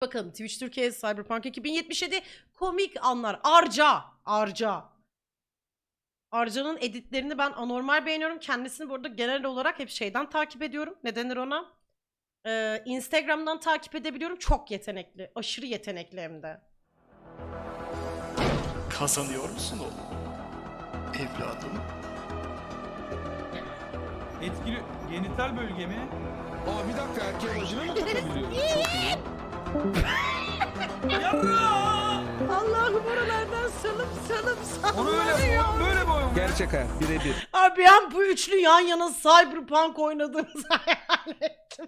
Bakalım Twitch Türkiye Cyberpunk 2077 komik anlar. Arca. Arca. Arca'nın editlerini ben anormal beğeniyorum. Kendisini burada genel olarak hep şeyden takip ediyorum. Ne denir ona? Ee, Instagram'dan takip edebiliyorum. Çok yetenekli. Aşırı yetenekli hem de. Kazanıyor musun oğlum? Evladım. Etkili genital bölge mi? Aa bir dakika erkeğe vajina mı takabiliyor? Çok iyi. Allah'ım oralardan salım salım salım. Onu öyle böyle mi oyun? Gerçek hayat birebir. Abi ben bu üçlü yan yana Cyberpunk oynadığımızı hayal ettim.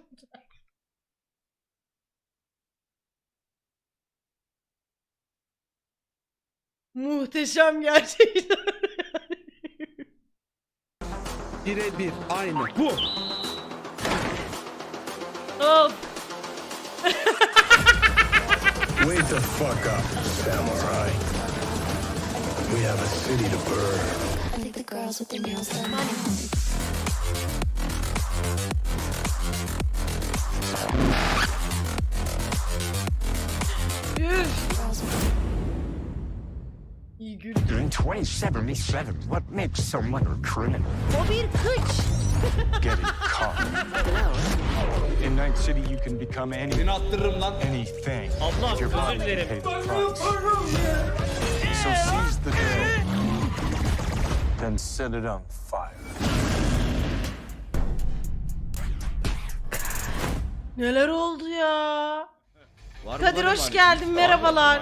Muhteşem gerçekten. Birebir aynı. Bu. Of. Wake the fuck up, samurai. We have a city to burn. I think the girls with their nails done. Üf. İyi gül. In 2077, what makes someone a criminal? O bir kıç. Getting caught. In Night City, you can become any Seni attırırım lan. anything. Body özür dilerim. So seize the day, then set it on fire. Neler oldu ya? Kadir hoş geldin. Merhabalar.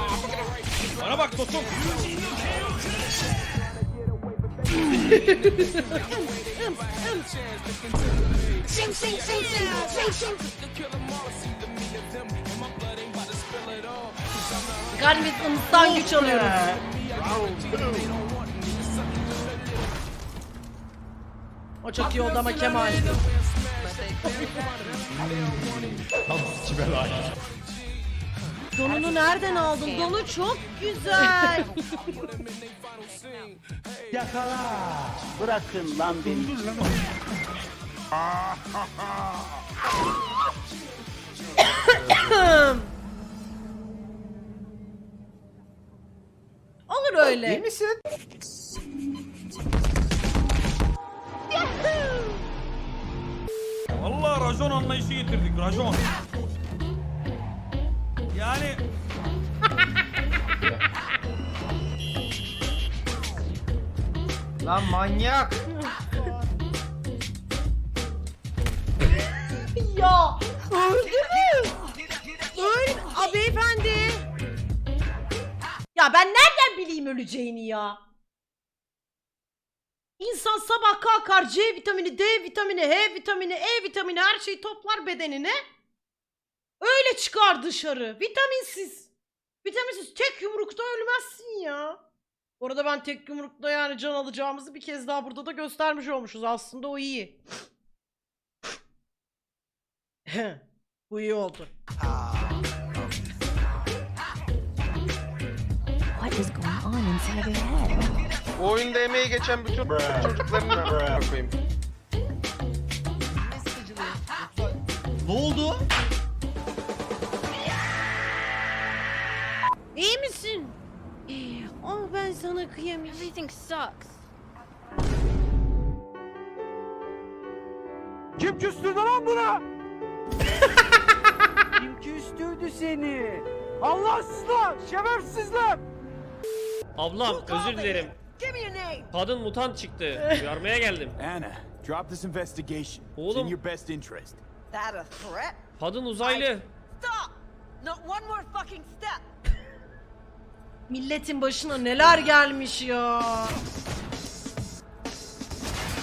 Bana bak dostum. Sing, sing, sing, sing, sing, sing. Yani biz ımıstan güç alıyoruz. O çok iyi oldu ama Kemal. Donunu nereden aldın? Donu çok güzel. Bırakın lan beni. Olur öyle. İyi misin? Vallahi rajon anlayışı getirdik rajon. Yani Lan manyak. Ya öldü mü? Öl Aa, beyefendi. Ya ben nereden bileyim öleceğini ya? İnsan sabah kalkar C vitamini, D vitamini, H vitamini, E vitamini her şeyi toplar bedenine. Öyle çıkar dışarı. Vitaminsiz. Vitaminsiz tek yumrukta ölmezsin ya. Bu arada ben tek yumrukta yani can alacağımızı bir kez daha burada da göstermiş olmuşuz. Aslında o iyi. Bu iyi oldu. What is going on inside your head? Bu oyunda emeği geçen bütün çocukların koyayım. Ne oldu? Kıyamıyorum. Everything sucks. Kim küstürdü lan buna? Kim küstürdü seni? Allahsızlar, şerefsizler. Ablam özür dilerim. Kadın mutant çıktı. Uyarmaya geldim. Anna, drop this investigation. It's in Oğlum. your best interest. That a threat? Kadın uzaylı. Stop! Not one more fucking step! Milletin başına neler gelmiş ya.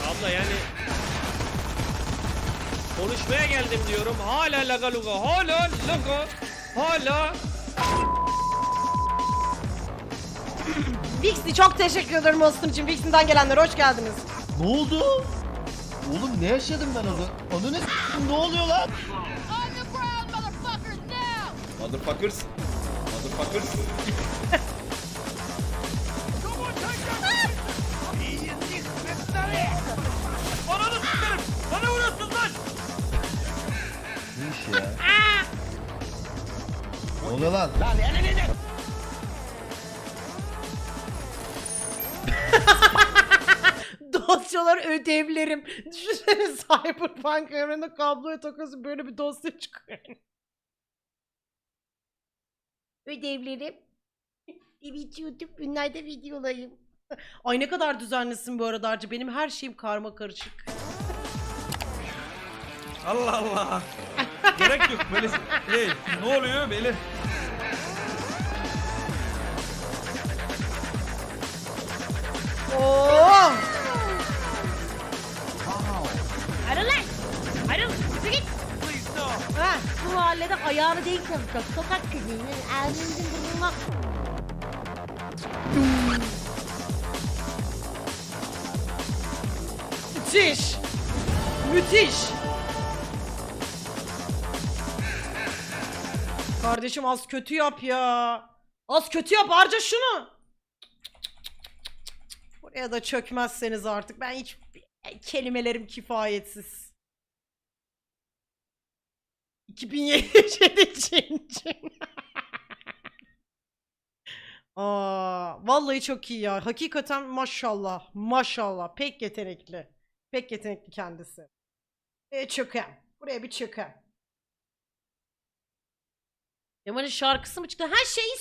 Abla yani konuşmaya geldim diyorum. Hala laga luga. Hala laga. Hala Vixi çok teşekkür ederim olsun için. Vixi'den gelenler hoş geldiniz. Ne oldu? Oğlum ne yaşadım ben orada? Onu ne s**tim, ne oluyor lan? Motherfuckers! Motherfuckers. oluyor lan? Dosyalar ödevlerim. Düşünsene Cyberpunk evreninde kabloya takıyorsun böyle bir dosya çıkıyor. ödevlerim. Evet YouTube günlerde videolayım. Ay ne kadar düzenlisin bu arada Arcı. Benim her şeyim karma karışık. Allah Allah. Gerek yok böyle. Hey ne oluyor beyler? Oo! Ayrıl lan! Ayrıl! Yürü git! Ha, Bu mahallede ayağını denk yapacak. Sokak kızının ağzınızın burnuna... müthiş. Müthiş. Kardeşim az kötü yap ya. Az kötü yap harca şunu. Buraya da çökmezseniz artık ben hiç kelimelerim kifayetsiz. 2077 için. Aa, vallahi çok iyi ya. Hakikaten maşallah. Maşallah. Pek yetenekli. Pek yetenekli kendisi. E çöken. Buraya bir çöken. Kemal'in şarkısı mı çıktı? Her şeyi